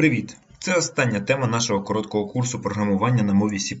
Привіт! Це остання тема нашого короткого курсу програмування на мові C++.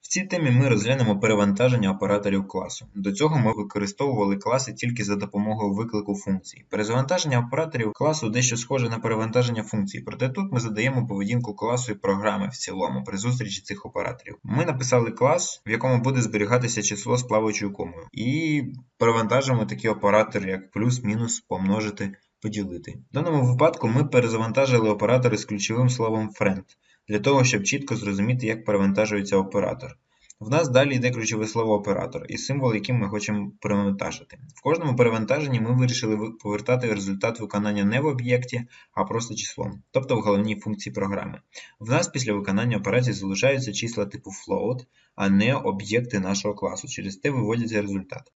В цій темі ми розглянемо перевантаження операторів класу. До цього ми використовували класи тільки за допомогою виклику функцій. Перезавантаження операторів класу дещо схоже на перевантаження функцій, проте тут ми задаємо поведінку класу і програми в цілому при зустрічі цих операторів. Ми написали клас, в якому буде зберігатися число з плаваючою комою, і перевантажимо такі оператори, як плюс, мінус, помножити поділити. В даному випадку ми перезавантажили оператори з ключовим словом friend, для того, щоб чітко зрозуміти, як перевантажується оператор. В нас далі йде ключове слово оператор і символ, яким ми хочемо перевантажити. В кожному перевантаженні ми вирішили повертати результат виконання не в об'єкті, а просто числом, тобто в головній функції програми. В нас після виконання операції залишаються числа типу float, а не об'єкти нашого класу. Через те виводяться результат.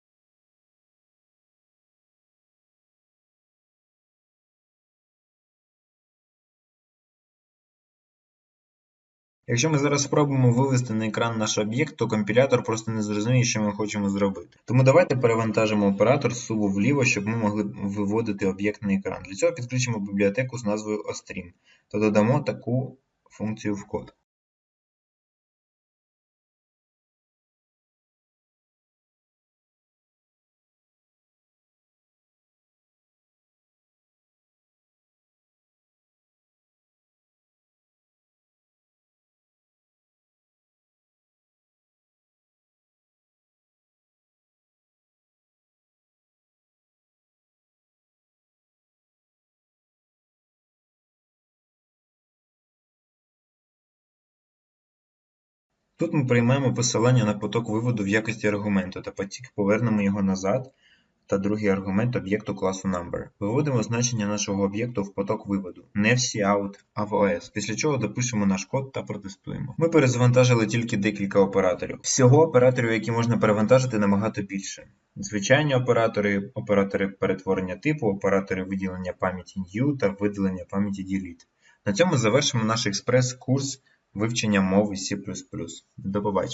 Якщо ми зараз спробуємо вивести на екран наш об'єкт, то компілятор просто не зрозуміє, що ми хочемо зробити. Тому давайте перевантажимо оператор з суву вліво, щоб ми могли виводити об'єкт на екран. Для цього підключимо бібліотеку з назвою Ostream та додамо таку функцію в код. Тут ми приймемо посилання на поток виводу в якості аргументу та потік повернемо його назад та другий аргумент об'єкту класу number. Виводимо значення нашого об'єкту в поток виводу, не в cout, а в OS, після чого допишемо наш код та протестуємо. Ми перезавантажили тільки декілька операторів. Всього операторів, які можна перевантажити, набагато більше. Звичайні оператори, оператори перетворення типу, оператори виділення пам'яті new та виділення пам'яті delete. На цьому завершимо наш експрес-курс вивчення мови C++. До побачення!